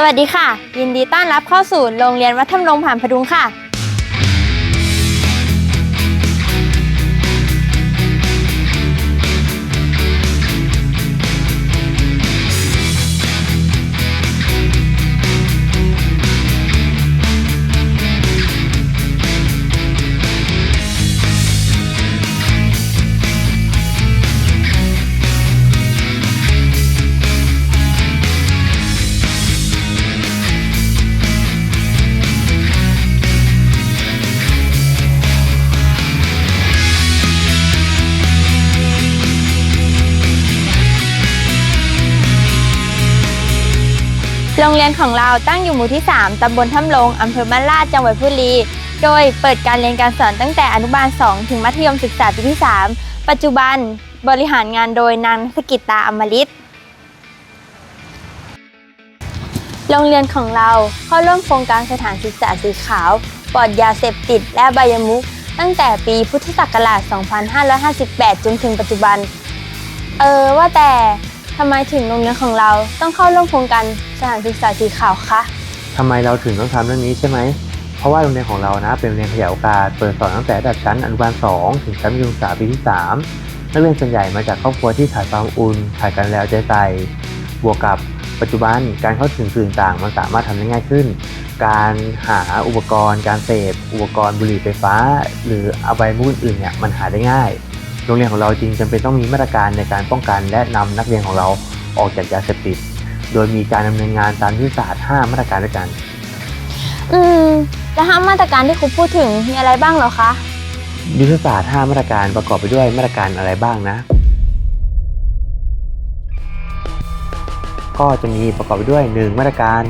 สวัสดีค่ะ ยินดีต้อนรับเข้าสู่โรงเรียนวัฒนรงค์ผ่านพดุงค่ะ โรงเรียนของเราตั้งอยู่หมู่ที่ 3 ตำบลถ้ำลง อำเภอบ้านลาด จังหวัดพุรี โดยเปิดการเรียนการสอนตั้งแต่อนุบาล 2 ถึงมัธยมศึกษาปีที่ 3 ปัจจุบันบริหารงานโดยนางสกิตตาอมฤตโรงเรียนของเราเข้าร่วมโครงการสถานศึกษาสีขาว ปลอดยาเสพติด และอบายมุขตั้งแต่ปีพุทธศักราช 2558 จนถึงปัจจุบัน เออว่าแต่ ทำไมถึงโรงเรียนของเราต้องเข้าร่วมโครงการสถานศึกษาสีขาวคะ ทำไมเราถึงต้องทำเรื่องนี้ใช่ไหม เพราะว่าโรงเรียนของเรานะ เป็นโรงเรียนขยายโอกาส เปิดสอนตั้งแต่ระดับชั้นอนุบาล2ถึงชั้นมัธยมศึกษาปีที่3นักเรียนส่วนใหญ่มาจากครอบครัวที่ขาดความอุ่นขาดการแล้วใจใส่บวกกับปัจจุบันการเข้าถึงสื่อต่างมันสามารถทำได้ง่ายขึ้น การหาอุปกรณ์ การเสพอุปกรณ์บุหรี่ไฟฟ้า หรืออบายมุขอื่นๆเนี่ยมันหาได้ง่าย โรงเรียนของเราจริงจำเป็นต้องมีมาตรการในการป้องกันและนำนักเรียนของเราออกจากยาเสพติด โดยมีการดำเนินงานตามยุทธศาสตร์5มาตรการด้วยกัน อืมแล้วห้ามาตรการที่ครูพูดถึงมีอะไรบ้างเหรอคะ ยุทธศาสตร์5มาตรการประกอบไปด้วยมาตรการอะไรบ้างนะ ก็จะมีประกอบไปด้วย 1 มาตรการ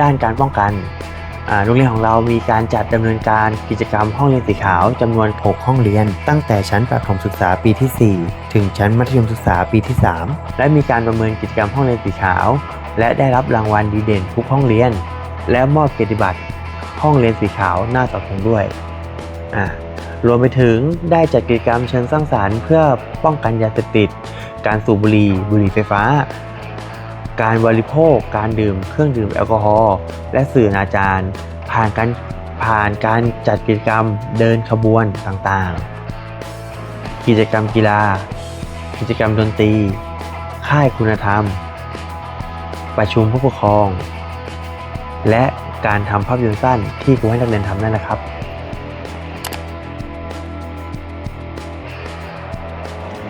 ด้านการป้องกันอ่า โรงเรียนของเรามีการจัดดำเนินการกิจกรรมห้องเรียนสีขาวจำนวน 6 ห้องเรียน ตั้งแต่ชั้นประถมศึกษาปีที่ 4 ถึงชั้นมัธยมศึกษาปีที่ 3 และมีการประเมินกิจกรรมห้องเรียนสีขาว และได้รับรางวัลดีเด่นทุกห้องเรียน และมอบเกียรติบัตรห้องเรียนสีขาวหน้าเสาธงด้วยรวมไปถึงได้จัดกิจกรรมเชิงสร้างสารรค์เพื่อป้องกันยาเสพติด การสูบบุหรี่บุหรี่ไฟฟ้า การบริโภค การดื่มเครื่องดื่มแอลกอฮอล์และสื่ออนาจารผ่านการผ่านการจัดกิจกรรมเดินขบวนต่างๆ กิจกรรมกีฬา กิจกรรมดนตรี ค่ายคุณธรรม ประชุมผู้ปกครอง และการทำภาพยนตร์สั้นที่ครูให้นักเรียนทำนั่นแหละครับ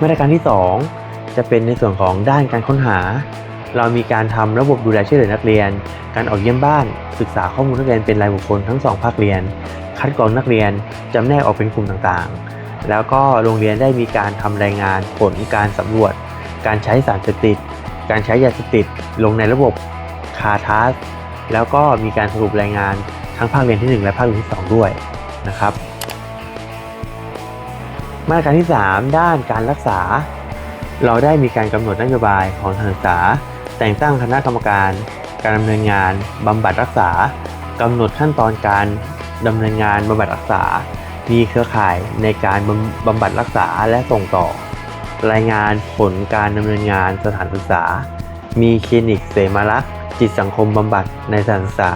มาตรการที่ 2 จะเป็นในส่วนของด้านการค้นหา เรามีการทำระบบดูแลช่วยเหลือนักเรียน การออกเยี่ยมบ้าน ศึกษาข้อมูลนักเรียนเป็นรายบุคคลทั้งสองภาคเรียน คัดกรองนักเรียนจำแนกออกเป็นกลุ่มต่างๆ แล้วก็โรงเรียนได้มีการทำรายงานผลการสำรวจ การใช้สารเสพติด การใช้ยาเสพติด ลงในระบบคาทัสแล้วก็มีการสรุปรายงานทั้งภาคเรียนที่ 1 และภาคเรียนที่ 2 ด้วยนะครับ มาตรการที่ 3 ด้านการรักษา เราได้มีการกำหนดนโยบายของทางศึกษา แต่งตั้งคณะกรรมการ การดำเนินงานบำบัดรักษากำหนดขั้นตอนการดำเนินงานบำบัดรักษา มีเครือข่ายในการบำบัดรักษาและส่งต่อ รายงานผลการดำเนินงานสถานศึกษา มีคลินิกเสมารักษ์จิตสังคมบำบัดในสถานศึกษา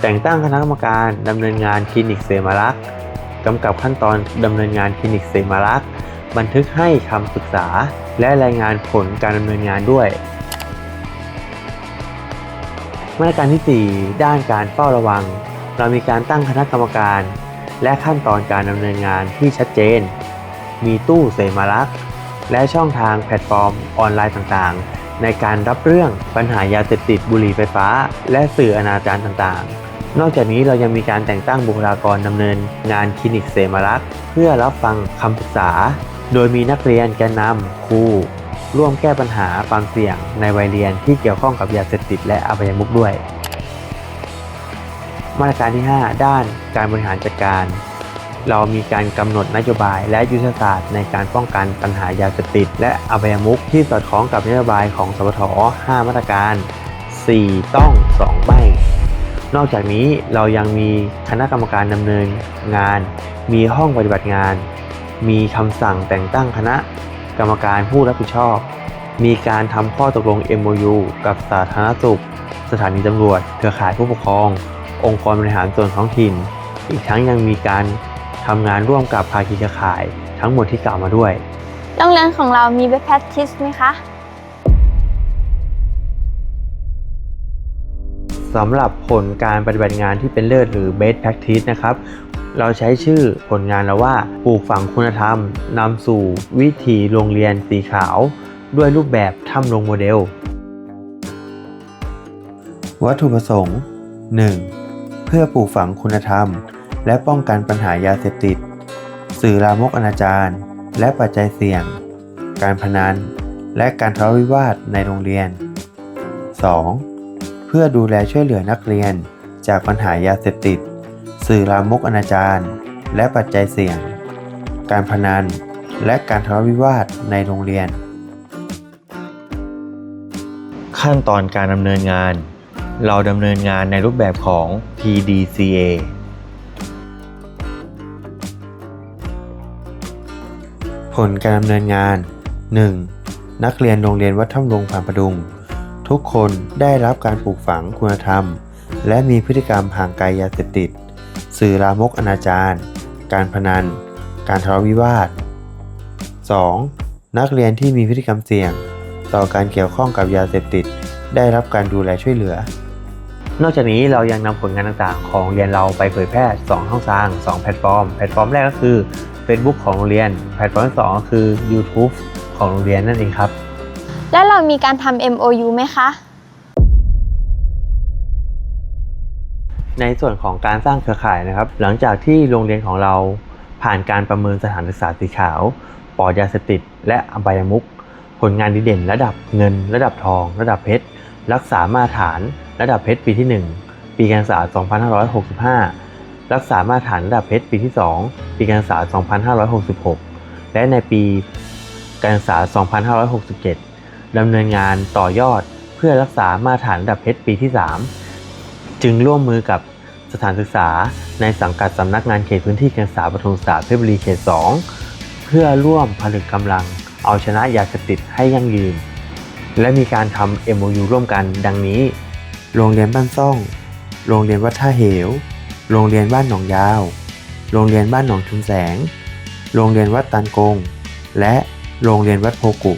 แต่งตั้งคณะกรรมการดำเนินงานคลินิกเสมารักษ์กำกับขั้นตอนดำเนินงานคลินิกเสมารักษ์บันทึกให้คำปรึกษา และรายงานผลการดำเนินงานด้วย มาตรการที่ 4 ด้านการเฝ้าระวัง เรามีการตั้งคณะกรรมการ และขั้นตอนการดำเนินงานที่ชัดเจน มีตู้เสมารักษ์และช่องทางแพลตฟอร์มออนไลน์ต่างๆ ในการรับเรื่องปัญหายาเสพติดบุหรี่ไฟฟ้า และสื่ออนาจารต่างๆ นอกจากนี้เรายังมีการแต่งตั้งบุคลากรดำเนินงานคลินิกเสมารักษ์เพื่อรับฟังคำปรึกษา โดยมีนักเรียนแกนนำครู ร่วมแก้ปัญหาความเสี่ยงในวัยเรียนที่เกี่ยวข้องกับยาเสพติดและอบายมุขด้วย มาตรการที่ 5 ด้านการบริหารจัดการ เรามีการกำหนดนโยบายและยุทธศาสตร์ในการป้องกันปัญหายาเสพติดและอบายมุขที่สอดคล้องกับนโยบายของสปท5 มาตรการ 4 ต้อง2ไม่นอกจากนี้เรายังมีคณะกรรมการดำเนินงาน มีห้องปฏิบัติงาน มีคำสั่งแต่งตั้งคณะ กรรมการผู้รับผิดชอบ มีการทำข้อตกลง MOU กับสาธารณสุข สถานีตำรวจ เครือข่ายผู้ปกครอง องค์กรบริหารส่วนท้องถิ่น อีกทั้งยังมีการทำงานร่วมกับภาคีเครือข่าย ทั้งหมดที่กล่าวมาด้วย โรงเรียนของเรามี best practice ไหมคะสำหรับผลการปฏิบัติงานที่เป็นเลิศหรือ best practice นะครับ เราใช้ชื่อผลงานแล้วว่าปลูกฝังคุณธรรมนำสู่วิถีโรงเรียนสีขาว ด้วยรูปแบบถ้ำลงโมเดล วัตถุประสงค์ 1. เพื่อปลูกฝังคุณธรรม และป้องกันปัญหายาเสพติด สื่อลามกอนาจารและปัจจัยเสี่ยง การพนัน และการทะเลาะวิวาทในโรงเรียน 2. เพื่อดูแลช่วยเหลือนักเรียนจากปัญหายาเสพติด สื่อลามกอนาจารและปัจจัยเสี่ยง การพนัน และการทะเลาะวิวาทในโรงเรียน ขั้นตอนการดำเนินงาน เราดำเนินงานในรูปแบบของ PDCA ผลการดำเนินงาน 1. นักเรียนโรงเรียนวัดถ้ำลงผ่านประดุง ทุกคนได้รับการปลูกฝังคุณธรรม และมีพฤติกรรมห่างไกลยาเสพติด สื่อลามกอนาจารการพนัน การทะเลาะวิวาท 2. นักเรียนที่มีพฤติกรรมเสี่ยง ต่อการเกี่ยวข้องกับยาเสพติด ได้รับการดูแลช่วยเหลือ นอกจากนี้เรายังนำผลงานต่างๆ ของโรงเรียนเราไปเผยแพร่ 2 ช่องทาง 2 แพลตฟอร์ม แพลตฟอร์มแรกก็คือ Facebook ของโรงเรียน แพลตฟอร์มที่2ก็คือ YouTube ของโรงเรียนนั่นเองครับ แล้วเรามีการทำ MOU ไหมคะ ในส่วนของการสร้างเครือข่ายนะครับ หลังจากที่โรงเรียนของเราผ่านการประเมินสถานศึกษาสีขาวปลอดยาเสพติด และอบายมุขผลงานดีเด่น ระดับเงิน ระดับทอง ระดับเพชรรักษามาตรฐาน ระดับเพชรปีที่ 1 ปีการศึกษา 2565 รักษามาตรฐานระดับเพชรปีที่ 2 ปีการศึกษา 2566 และในปีการศึกษา 2567 ดำเนินงานต่อยอดเพื่อรักษามาตรฐานระดับเพชรปีที่ 3 จึงร่วมมือกับ สถานศึกษาในสังกัดสำนักงานเขตพื้นที่การศึกษาปฐมศึกษาเพชรบุรีเขต 2 เพื่อร่วมผลึกกำลัง เอาชนะยาเสพติดให้ยั่งยืน และมีการทำ MOU ร่วมกันดังนี้ โรงเรียนบ้านซ่อง โรงเรียนวัดท่าเหว โรงเรียนบ้านหนองยาว โรงเรียนบ้านหนองชุมแสง โรงเรียนวัดตันกง และโรงเรียนวัดโพกุ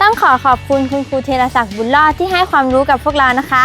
ต้องขอขอบคุณคุณครูเทรศักดิ์บุญรอดที่ให้ความรู้กับพวกเรานะคะ